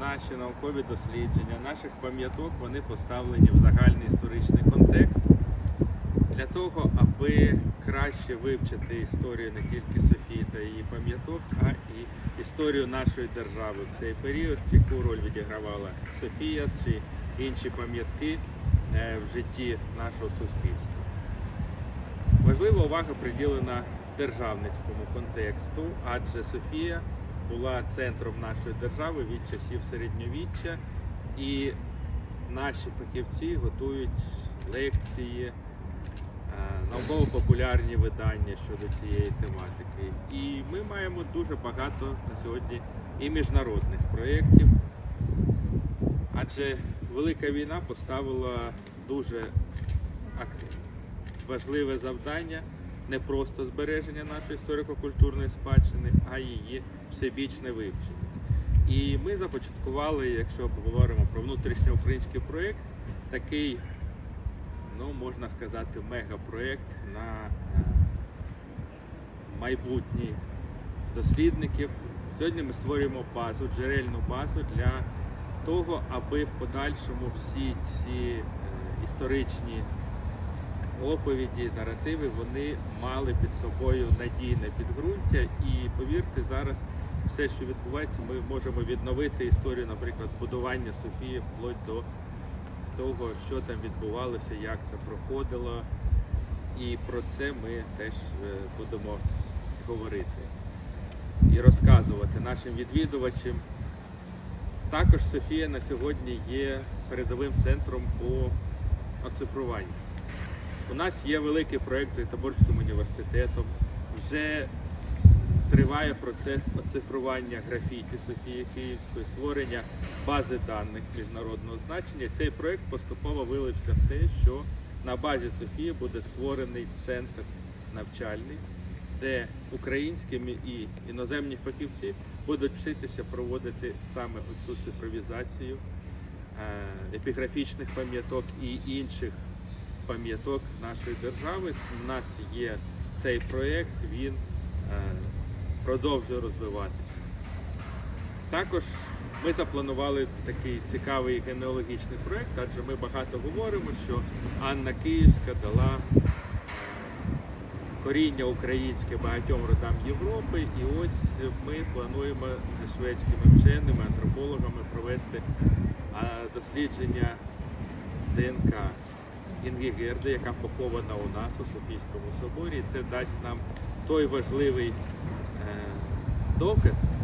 наші наукові дослідження, наших пам'яток, вони поставлені в загальний історичний контекст для того, аби краще вивчити історію не тільки Софії та її пам'яток, а і історію нашої держави в цей період, яку роль відігравала Софія чи інші пам'ятки е, в житті нашого суспільства. Важлива увага приділена державницькому контексту, адже Софія була центром нашої держави від часів середньовіччя, і наші фахівці готують лекції, е, науково-популярні видання щодо цієї тематики. І ми маємо дуже багато на сьогодні і міжнародних проєктів, адже велика війна поставила дуже важливе завдання не просто збереження нашої історико-культурної спадщини, а її всебічне вивчення. І ми започаткували, якщо говоримо про внутрішньоукраїнський проєкт, такий, ну можна сказати, мегапроєкт на е, майбутніх дослідників. Сьогодні ми створюємо базу, джерельну базу для того, аби в подальшому всі ці е, історичні оповіді, наративи, вони мали під собою надійне підґрунтя. І повірте, зараз все, що відбувається, ми можемо відновити історію, наприклад, будування Софії вплоть до того, що там відбувалося, як це проходило. І про це ми теж е, будемо говорити і розказувати нашим відвідувачам. Також Софія на сьогодні є передовим центром по оцифруванню. У нас є великий проєкт з Гетеборським університетом. Вже триває процес оцифрування графіті Софії Київської, створення бази даних міжнародного значення. Цей проєкт поступово вилився в те, що на базі Софії буде створений центр навчальний, де українські і іноземні фахівці будуть вчитися проводити саме оцю цифровізацію е, епіграфічних пам'яток і інших пам'яток нашої держави. У нас є цей проєкт, він е, продовжує розвиватися. Також ми запланували такий цікавий генеалогічний проєкт, адже ми багато говоримо, що Анна Київська дала е, коріння українське багатьом родам Європи. І ось ми плануємо зі шведськими вченими, антропологами провести дослідження ДНК Інгігерди, яка похована у нас у Софійському соборі. Це дасть нам той важливий е, доказ,